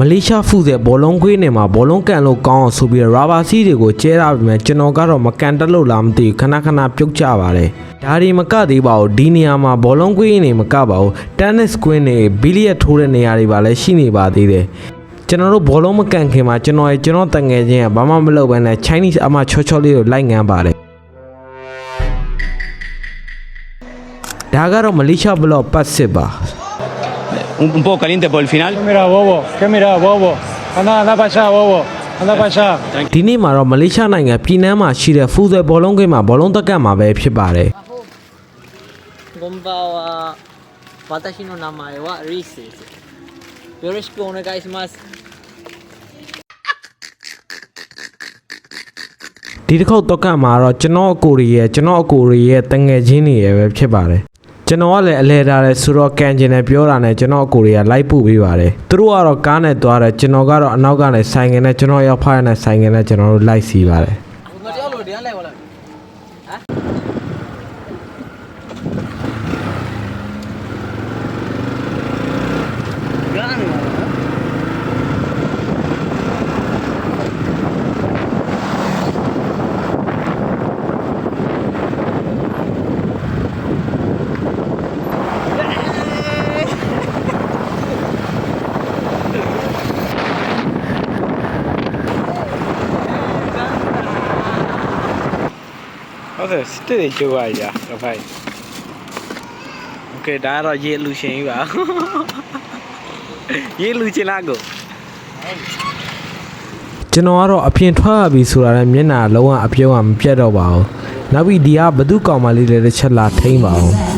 မလေးရှားဖူးတဲ့ဘောလုံးခွေးနေမှာဘောလုံးကန်လို့ကောင်းအောင်ဆိုပြီးတော့ရာဘာစီးတွေကိုကျဲရပြီမဲ့ကျွန်တော်ကတော့မကန်တက်လို့လားမသိဘူးခဏခဏပြုတ်ကြပါတယ်ဒါဒီမကသေးပါဘူးဒီနေရာမှာဘောလုံးခွေးနေမကပါဘူးတက်နစ်ကွင်းနေဘီလီယက်ထိုးတဲ့နေရာတွေပါလည်းရှိနေပါသေးတယ်ကျွန်တော်တို့ဘောလုံးမကန်ခင်မှာကျွန်တော်ရဲ့ကျွန်တော်တငယ်ချင်းကဘာမှမလုပ်ဘဲနဲ့ Chinese အမချောချောလေးကိုလိုက်ငန်းပါတယ်ဒါကတော့မလေးရှားဘလော့ပတ်စစ်ပါ un, un poco caliente por el final. ¿Qué mira, bobo? ¿Qué mira, bobo? Anda, anda para allá, bobo. ဒီနေ့မှာတော့မလေးရှားနိုင်ငံပြည်နှံမှာရှိတဲ့ဖူးဆယ်ဘောလုံးကိန်းမှာဘောလုံးတက်ကမှာပဲဖြစ်ပါတယ်။ဂွန်ဘာဝါဘာတာရှိနိုနာမေဝါရီစီ။ယောရရှိကိုနဂိုင်းစမတ်ဒီတစ်ခေါက်တော့ကမှာတော့ကျွန်တော်အကိုရီရဲ့ကျွန်တော်အကိုရီရဲ့တငယ်ချင်းတွေရဲ့ပဲဖြစ်ပါတယ် ကျွန်တော်ကလည်းအလဲထားတယ်ဆိုတော့ကန်ကျင်တယ်ပြောတာနဲ့ကျွန်တော်အကိုရီကလိုက်ပို့ပေးပါတယ်သူတို့ကတော့ကားနဲ့သွားတယ်ကျွန်တော်ကတော့အနောက်ကနေဆိုင်ငယ်နဲ့ကျွန်တော်ရောက်ဖားရတဲ့ဆိုင်ငယ်နဲ့ကျွန်တော်တို့လိုက်စီပါတယ်မတရားလို့တရားလိုက်ပါလားဟမ် ဟုတ်တယ်စစ်တွေကျိုးပါကြာကဖိုင်โอเคဒါကတော့ရေလူရှင်ကြီးပါရေလူချင်လားကို ကျွန်တော်ကတော့အပြင်ထွက်ရပြီဆိုတာနဲ့မျက်နှာလုံးဝအပြုံးကမပြတ်တော့ပါဘူးနောက်ပြီးဒီကဘသူကောင်မလေးလည်းတစ်ချက်လာထိမ့်ပါအောင်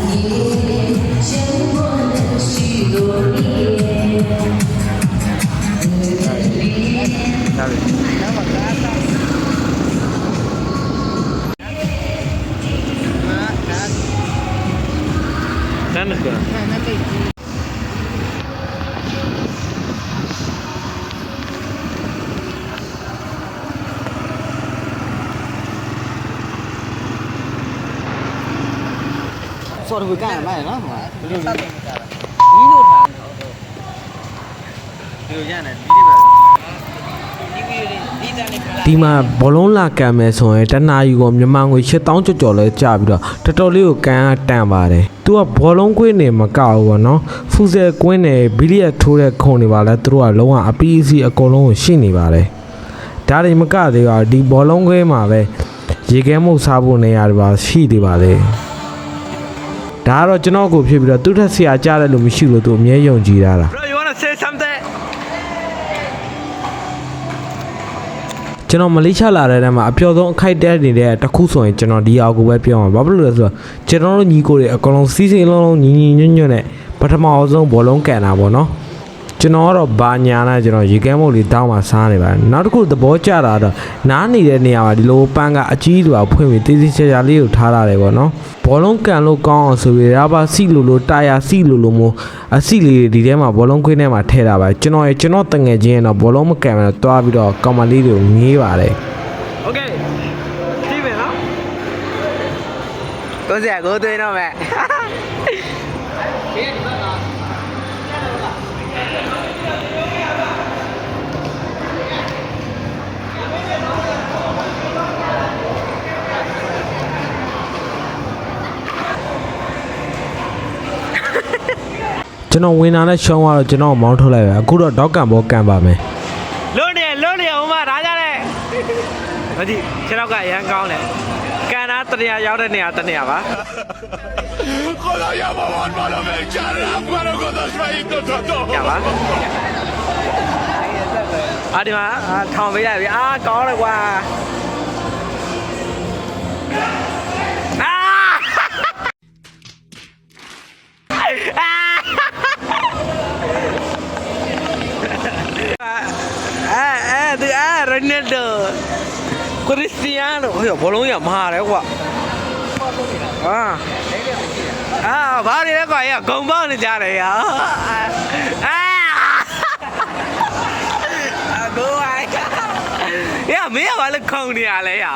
စော်ရကန်းမိုင်းနော်ဘယ်လိုလဲဒီလိုထားတယ်ဒီလိုရတယ်ဒီဒီပါဒီဗီဒီတန်နေခလာဒီမှာဘောလုံးလာကန်မယ်ဆိုရင်တနာယူကိုမြန်မာငွေ8000ကျော်ကျော်လဲကြာပြီးတော့တော်တော်လေးကိုကန်အတန်ပါတယ်။ तू ကဘောလုံးကွင်းနေမကောက်ဘူးပေါ့နော်။ဖူဆယ်ကွင်းနေဘီလီယက်ထိုးတဲ့ခုံတွေပါလဲသူတို့ကလုံးဝအပီးအစီအကုန်လုံးကိုရှိနေပါတယ်။ဒါတွေမကသေးပါဘူးဒီဘောလုံးကွင်းမှာပဲရေခဲမှုတ်စားဖို့နေရာတွေပါရှိသေးပါလေ။ ဒါကတော့ကျွန်တော်ကိုဖြစ်ပြီးတော့သူ့ထက်ဆရာကြားတယ်လို့မရှိလို့သူအမြဲယုံကြည်တာလား Bro you wanna say something ကျွန်တော်မလေးရှားလာတဲ့တည်းမှာအပျော်ဆုံးအခိုက်အတန့်နေတဲ့တစ်ခုဆိုရင်ကျွန်တော်ဒီအောက်ကိုပဲပြောမှာဘာဖြစ်လို့လဲဆိုတော့ကျွန်တော်တို့ညီကိုတွေအကုန်လုံးစီးစိမ်လုံးလုံးညီညီညွတ်ညွတ်နဲ့ပထမအဆုံးဘောလုံးကန်တာပေါ့နော် ကျွန်တော်ကတော့ဘာညာနဲ့ကျွန်တော်ရေကမ်းမုတ်လေးတောင်းမှစားနေပါတယ်နောက်တစ်ခုသဘောကျတာတော့နားနေတဲ့နေရာမှာဒီလိုပန်းကအကြီးတူအောင်ဖွင့်ပြီးတေးသေးချာချာလေးကိုထားရတယ်ပေါ့နော်ဘောလုံးကန်လို့ကောင်းအောင်ဆိုပြီးရာဘာစီလိုလိုတာယာစီလိုလိုမျိုးအစီလေးတွေဒီထဲမှာဘောလုံးခွင်းထဲမှာထည့်တာပါကျွန်တော်ရဲ့ကျွန်တော်တငယ်ချင်းရဲ့တော့ဘောလုံးမကန်ဘူးတော့တွားပြီးတော့ကောင်မလေးတွေကိုငေးပါတယ် Okay ကြည့်မယ်နော်ကိုစရာကိုသွေးတော့မယ် ကျွန်တော်ဝင်လာတဲ့ရှောင်းကတော့ကျွန်တော်ကိုမောင်းထုတ်လိုက်ပဲအခုတော့ဒေါက်ကန်ဘောကန်ပါမယ် လွတ်နေလွတ်နေအောင်မဒါကြတဲ့မကြည့်ခြေတော့ကရမ်းကောင်းတယ်ကန်နာတနေရာရောက်တဲ့နေရာတနေရာပါ خدایا مامان بالا ول کردم منو گذاشت و این دوتا تو ရပါအာဒီမှာအာထောင်ပေးလိုက်ပြီအာကောင်းတယ်ကွာ နယ်ဒိုခရစ္စတီယာနိုဟိုဘောလုံးရမှားတယ်ကွာအာအာဘာတွေလဲကွာရဂုံပေါက်နေကြတယ်ရအာအကိုအိုင်ရမင်းကဘာလို့ခုံနေရလဲရ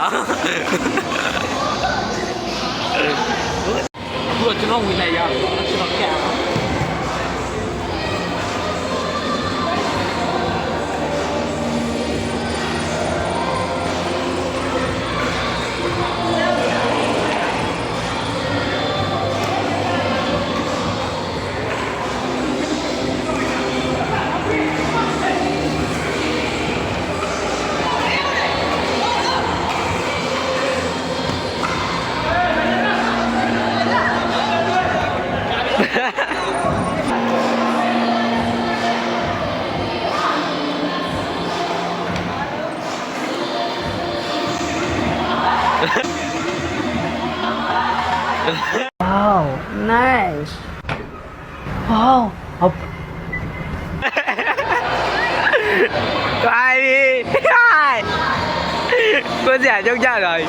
အခုကျွန်တော်ဝင်လိုက်ရပြီကျွန်တော်ကဲ wow, nice. Wow, học. Có ai đi? Có ai? Có rẻ trong nhà rồi.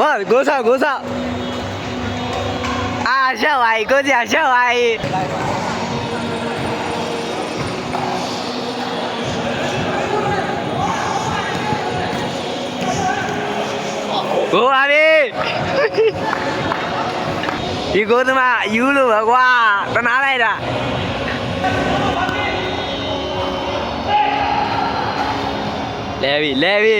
ဘောဘောကိုစားကိုစားအာရှောက်ပါ යි ကိုစရာရှောက်ပါ යි ကိုပါပြီဒီကိုသမားယူလို့ပါကွာတနာလိုက်တာလဲပြီလဲပြီ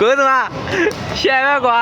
ကိုသမားရှယ်ပဲကွာ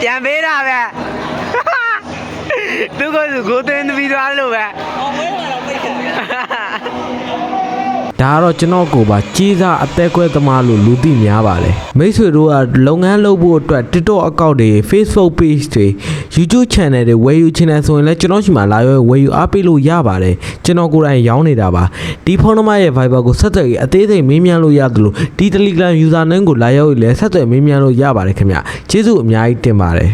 ပြန်ပေးတာပဲသူကသူကိုသွင်းပြီးသွားလို့ပဲအောင်ဝဲလာတော့ပြိတ်တယ် ဒါကတော့ကျွန်တော်ကိုပါကြီးစားအသက်ကွဲသမားလို့လူသိများပါတယ်မိတ်ဆွေတို့ကလုပ်ငန်းလုပ်ဖို့အတွက် TikTok account တွေ Facebook page တွေ YouTube channel တွေဝယ်ယူချင်တယ်ဆိုရင်လည်းကျွန်တော်ရှိမှလာရွယ်ဝယ်ယူအားပေးလို့ရပါတယ်ကျွန်တော်ကိုယ်တိုင်ရောင်းနေတာပါဒီဖုန်းနံပါတ်ရဲ့ Viber ကိုဆက်သွယ်ပြီးအသေးစိတ်မေးမြန်းလို့ရတယ်လို့ဒီ Telegram user name ကိုလာရောက်ပြီးလည်းဆက်သွယ်မေးမြန်းလို့ရပါတယ်ခင်ဗျကျေးဇူးအများကြီးတင်ပါတယ်